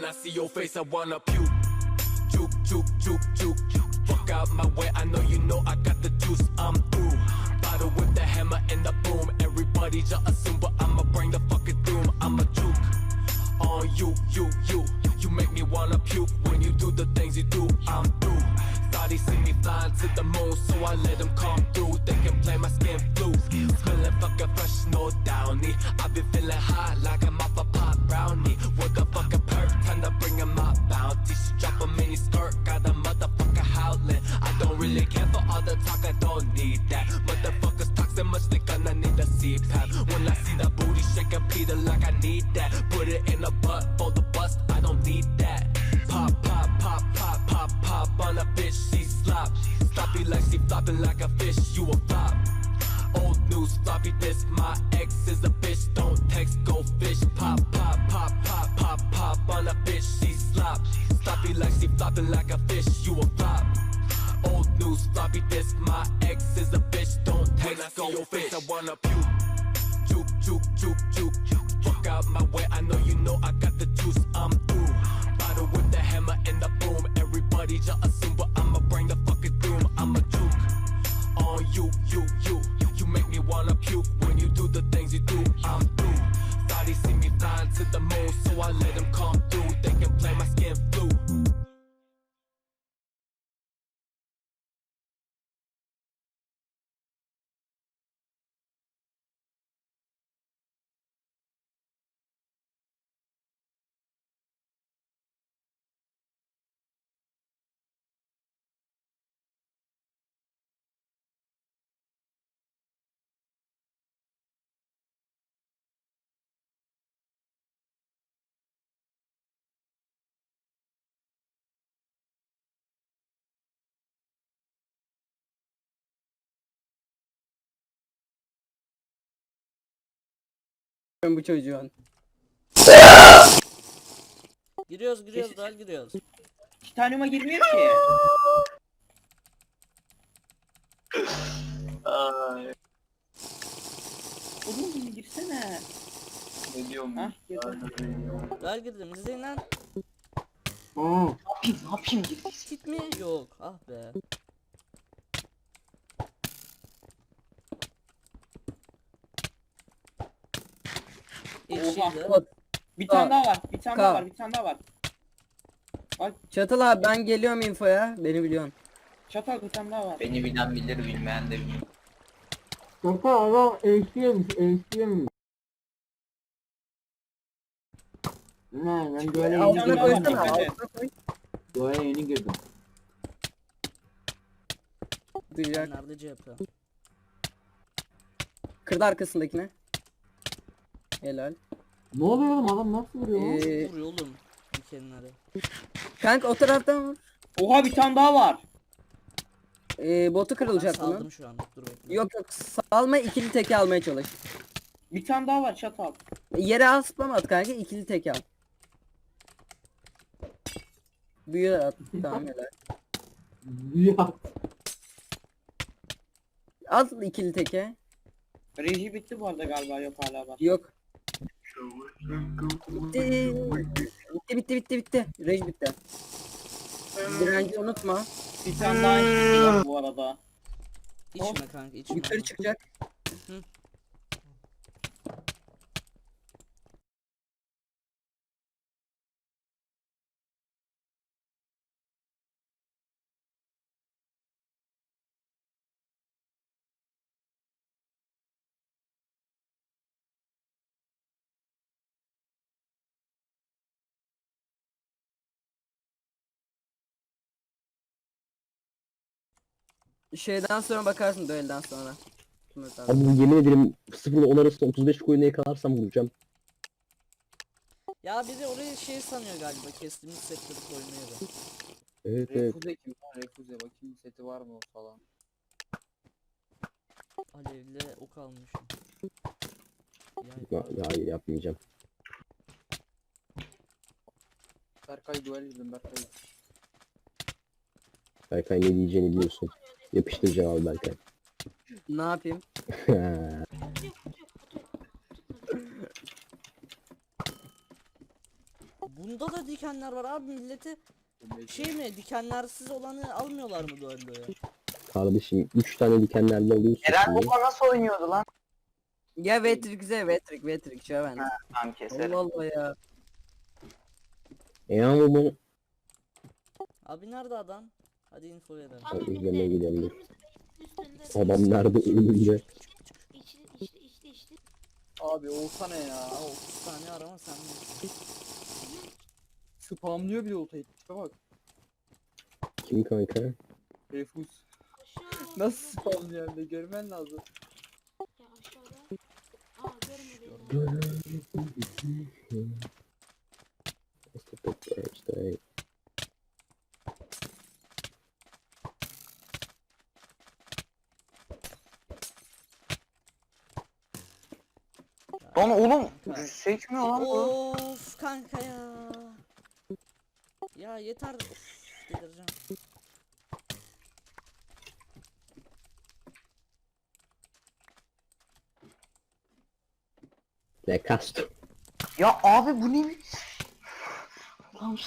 When I see your face, I wanna puke. Juke, juke, juke, juke. Fuck out my way, I know you know I got the juice. I'm through. Bottle with the hammer and the boom. Everybody just assume, but I'ma bring the fucking doom. I'm a juke. On you, you, you. You make me wanna puke when you do the things you do. I'm through. Thought he see me flying to the moon, so I let him come through. They can play my skin flu. Smelling fucking fresh, no downy. i been feeling hot like I'm off a pop brownie. A fucking perk, time to bring him my bounty. She drop a mini skirt, got a motherfucker howling. I don't really care for all the talk, I don't need that. Motherfuckers toxic, much they gonna need a CPAP. When I see that booty shaking Peter like I need that. Put it in a butt for the bust, I don't need that. Pop, pop, pop, pop, pop, pop on a bitch, she slop. Sloppy like she flopping like a fish, you a flop. Old news, floppy this, my ex like like a fish, you a flop. Old news, floppy this, my ex is a bitch, don't text, go your fish. I wanna puke. Juke, juke, juke, juke, juke. Fuck out my way, I know you know I got the juice, I'm through. Bottle with the hammer and the boom. Everybody just assume, but I'ma bring the fucking doom. I'm a juke. On you, you, you. You make me wanna puke when you do the things you do. I'm through. Thought he see me flying to the moon, so I let him come bu çocuğun. Giriyoruz giriyoruz dal giriyoruz. Titanium'a girmiyor ki. Ay, Oğlum girsene. ne diyorum Hah ben? girdim. Dal girdim izleyin lan. Ne yapayım, ne yapayım mi? Yok. Ah be. Bot. Bir tane daha var. Bir tane daha var. Bir tane daha var. Çatıl abi ben geliyorum infoya. Beni biliyorsun. Çatal bir tane daha var. Beni bilen bilir, bilmeyen de bilir. Kanka adam eşliyormuş, eşliyormuş. Ne ben böyle yeni Altına girdim. koysana. dikkat et. Altına koy. Böyle yeni girdim. Duyacak. Nerede CHP? Kırdı arkasındakine. Helal. Ne oluyor oğlum adam nasıl vuruyor lan? Ee, Vuruyor oğlum. Dikenleri. kanka o taraftan vur. Oha bir tane daha var. Ee, botu Ben kırılacak bunun. saldım şu an. Dur bekle. Yok yok salma ikili teke almaya çalış. Bir tane daha var çatal. Yere al spam at kanka ikili teke al. Büyü at. tamam helal. Ya. Al ikili teke. Reji bitti bu arada galiba yok hala var. Yok. Bitti. Bitti bitti bitti bitti. Rej bitti. Direnci unutma. Bir tane daha var bu arada. İçme kanka içme. Yukarı çıkacak. Şeyden sonra bakarsın duelden sonra. Abi yemin ederim 0 ile 10 arasında 35 koyunu yakalarsam vuracağım. Ya biri orayı şey sanıyor galiba. Kestiğimiz setleri koyma yeri. Evet evet. Refuze kim lan? Refuze bakayım seti var mı o falan. Alevli ok almışım. Yay Ya, hayır yapmayacağım. Berkay duel izin Berkay. Berkay ne diyeceğini biliyorsun. Yapıştıracağım abi Berkay. Ne yapayım? Bunda da dikenler var abi milleti şey mi dikenlersiz olanı almıyorlar mı duelloya? Kardeşim 3 tane dikenlerle alıyorsun Eren şimdi. baba nasıl oynuyordu lan? Ya Vetrik güzel Vetrik Vetrik şu ben. Tamam keserim. Allah Allah ya. E ama bunu Abi nerede adam? Hadi info verelim. Bak, izlemeye gidelim. Adam nerede ölünce. Abi olsana ya. Aa 30 tane arama sen mi? Spamlıyor bile oltayı. Tipe bak. Kim kanka? Refus. Nasıl spamlıyor hem de görmen lazım. Ya aşağıda. Aa görmedi. What's the first day? Lan oğlum sekmiyor lan bu. Of kanka ya. Ya yeter. Of, delireceğim. Ne kastım? Ya abi bu ne? Lan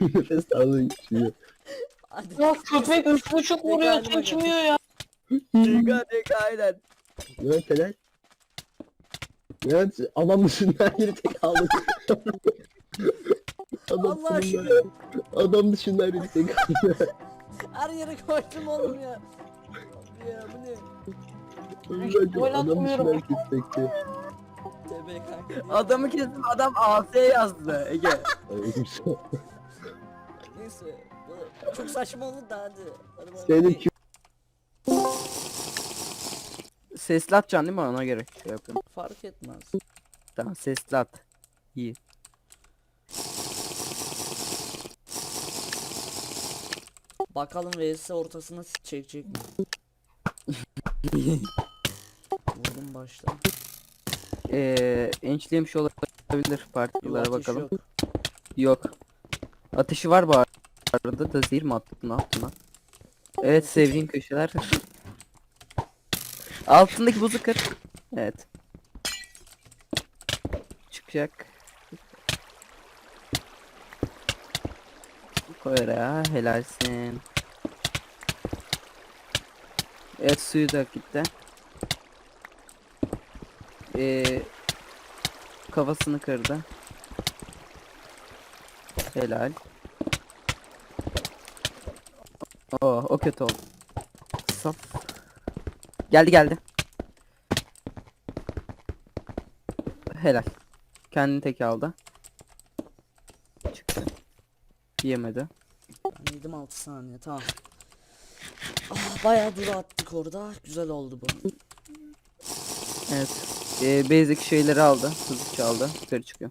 Nefes alın içiyor. Hadi. Ya köpek üç buçuk vuruyor Galiba gel. çekmiyor ya. Dika dika aynen. Evet helal. Evet adam dışında her yeri tek aldı. adam Allah aşkına. adam dışında her yeri tek aldı. Her yere koydum oğlum ya. Ya bu ne? Gol adam dışında atmıyorum. tekti. Kanka. değil. Adamı kestim adam AF yazdı Ege. Neyse. bu Çok saçma oldu da hadi. Senin Sesli atacaksın değil mi ona göre şey yapıyorum. Fark etmez. Tamam sesli at. İyi. Bakalım VS ortasına çekecek mi? Vurdum başta. Ee, ençlemiş olabilir Yok, ateş bakalım. yok. Yok. Ateşi var bu arada da zehir mi attın ne yaptın lan? Evet sevdiğin köşeler. Altındaki buzu kır. Evet. Çıkacak. Koy oraya helalsin. Evet suyu da gitti. Ee, kafasını kırdı. Helal. Oh, o kötü oldu. Saf. Geldi geldi. Helal. Kendini tek aldı. Çıktı. Yemedi. Ben yedim 6 saniye tamam. Ah, bayağı duru attık orada. Güzel oldu bu. Evet. Ee, basic şeyleri aldı. Hızlı çaldı. Yukarı çıkıyor.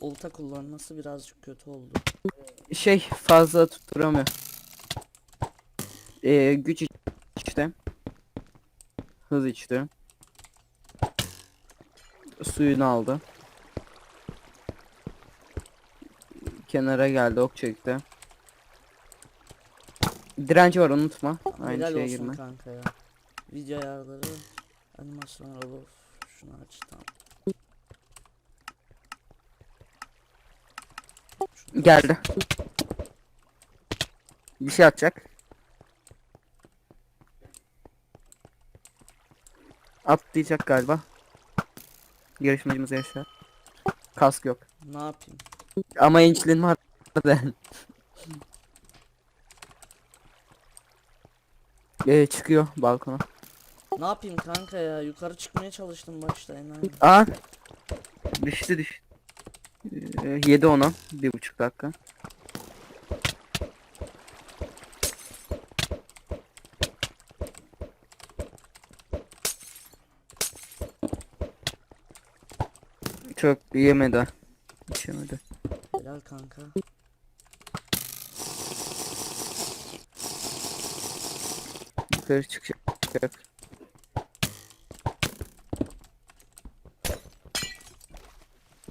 Olta kullanması birazcık kötü oldu. Şey fazla tutturamıyor. Ee, güç. Hız içti. Suyunu aldı. Kenara geldi ok çekti. Direnci var unutma. Aynı Helal şeye olsun girme. kanka ya. Video ayarları, animasyon olur. Şunu aç tamam. Şunu- Geldi. Bir şey atacak. Atlayacak galiba. Yarışmacımız yaşar. Kask yok. Ne yapayım? Ama inçlin var. ee, çıkıyor balkona. Ne yapayım kanka ya? Yukarı çıkmaya çalıştım başta enayi. Aa. Düştü düş. Ee, yedi ona. Bir buçuk dakika. Çok yemedi. Hiç yemedi. Helal kanka. Yukarı çıkacak.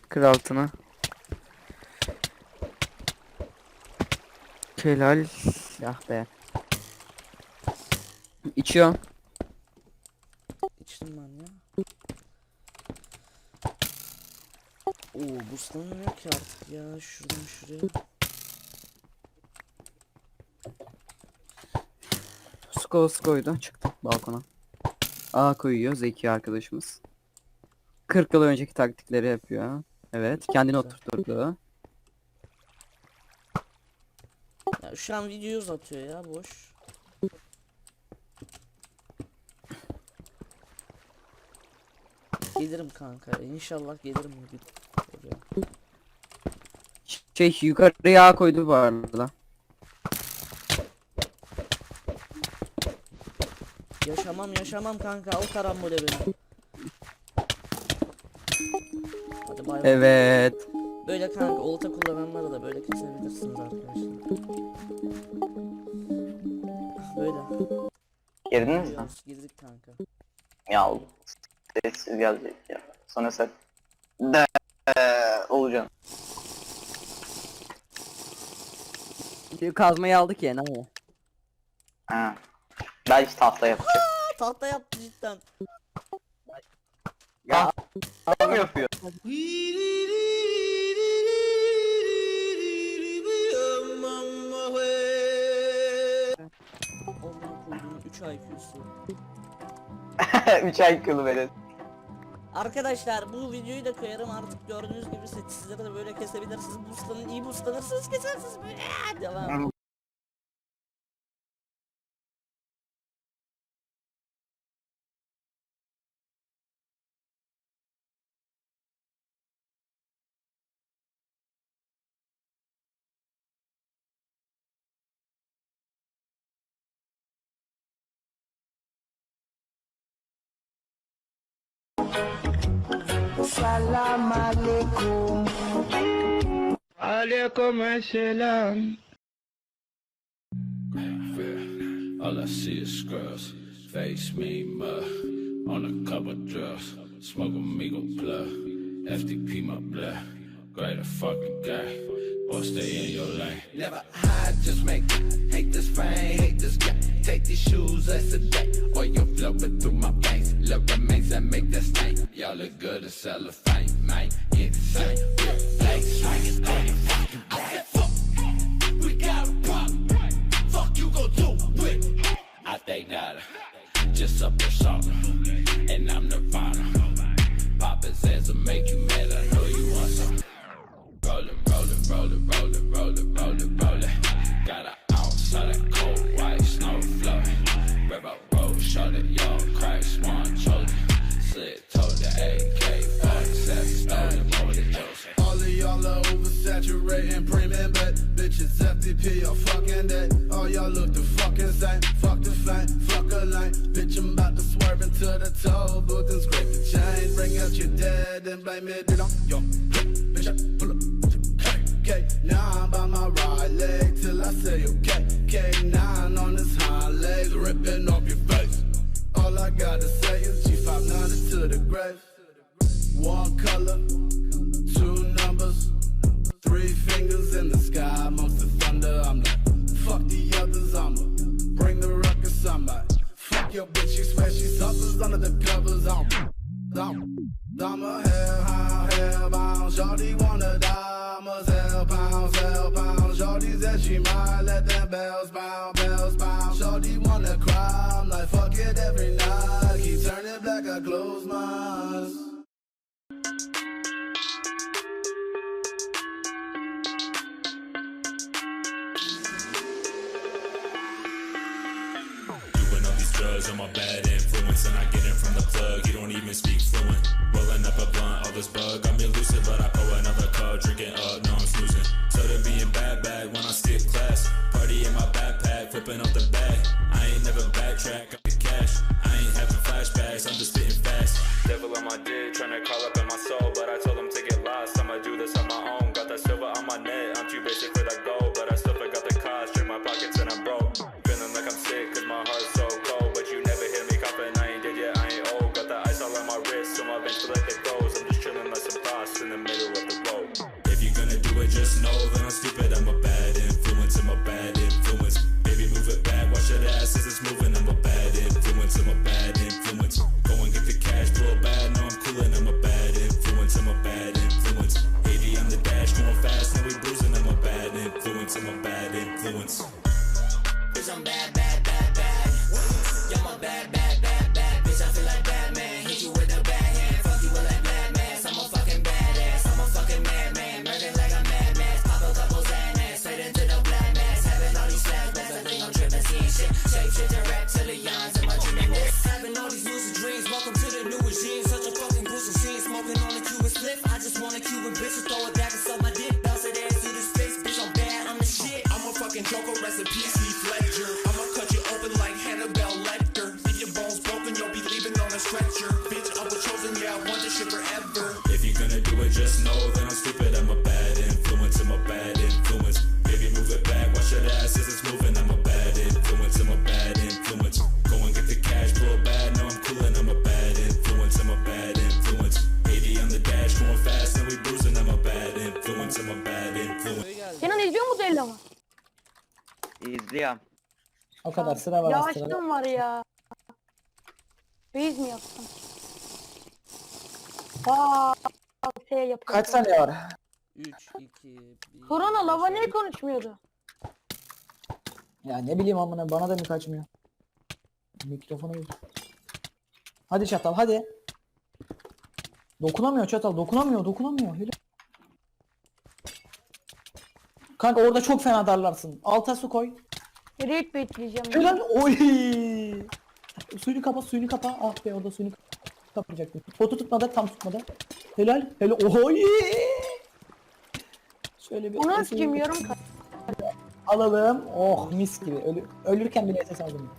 Kır altına. Helal. Ah be. İçiyor. İçtim. ben boostlanmıyor ki artık ya şuradan şuraya. Skos koydu çıktı balkona. A koyuyor Zeki arkadaşımız. 40 yıl önceki taktikleri yapıyor. Evet kendini oturtturdu. Ya şu an videoyu uzatıyor ya boş. Gelirim kanka inşallah gelirim bugün. Şey yukarıya A koydu bu arada. Yaşamam yaşamam kanka al karambole beni. Hadi bay bay. Evet. Böyle kanka olta kullananları da böyle kesebilirsiniz arkadaşlar. Böyle. Girdiniz mi? Girdik kanka. Ya sessiz gelecek ya. Sonra sen de olacaksın. Kazmayı aldık ya ne o? Ha. Belki tahta yapacak. Tahta yaptı cidden. Tahta mı yapıyor? Koyduğum 3 IQ'su. 3 ay kılı verin. Arkadaşlar bu videoyu da koyarım artık gördüğünüz gibi set sizlere de böyle kesebilirsiniz. Boostlanın iyi boostlanırsınız kesersiniz böyle. Aa, Devam. All I see is scrubs, face me mud. On a couple drugs, smoke a amigo plug, FTP my blood, greater fucking guy, or stay in your lane. Never hide, just make it. Hate this fame, hate this guy. Take these shoes as a day, or you're flowing through my veins. Love remains that make that stain. Y'all look good as cellophane, man. Insane, real face, swinging your fucking back. We got a problem. Fuck you gon' do with I think that uh, just a persona And FTP or fucking dead. All y'all look the fucking same. Fuck the fame, fuck a lane. Bitch, I'm about to swerve into the toll booth and scrape the chain. Bring out your dead and blame it on yo. Bitch, I pull up. Okay, now I'm by my right leg till I say okay. K9 on his hind legs, ripping off your face. All I gotta say is G590 to the grave. One color, two numbers, three fingers in the sky thunder. I'm like, fuck the others, I'ma bring the ruckus. I'm like, fuck your bitch, she swear she suffers under the covers. I'm, I'm, I'm a hellhound, hellbound. Shorty wanna die, I'm a hell pound, hell pound. Shorty said she might let them bells bound, bells bound. Shorty wanna cry, I'm like, fuck it every night. Keep turning black, I close my eyes. İzliyorum. O kadar sıra var aslında. Yavaşlığım var ya. Beyz mi yapsam? Aa, şey yapıyorum. Kaç saniye var? 3, 2, 1. Korona lava niye konuşmuyordu? Ya ne bileyim amına bana da mı kaçmıyor? Mikrofonu bir. Hadi çatal hadi. Dokunamıyor çatal dokunamıyor dokunamıyor. Hele. Kanka orada çok fena darlarsın. Alta su koy. Raid bekleyeceğim. Helal. Oy. Suyunu kapa suyunu kapa. Ah be orada suyunu kapayacaktım. Potu tutmadı tam tutmadı. Helal. Helal. Oy. Şöyle bir Onu sikeyim yarım kalp. alalım. Oh mis gibi. Ölü, ölürken bile ses aldım.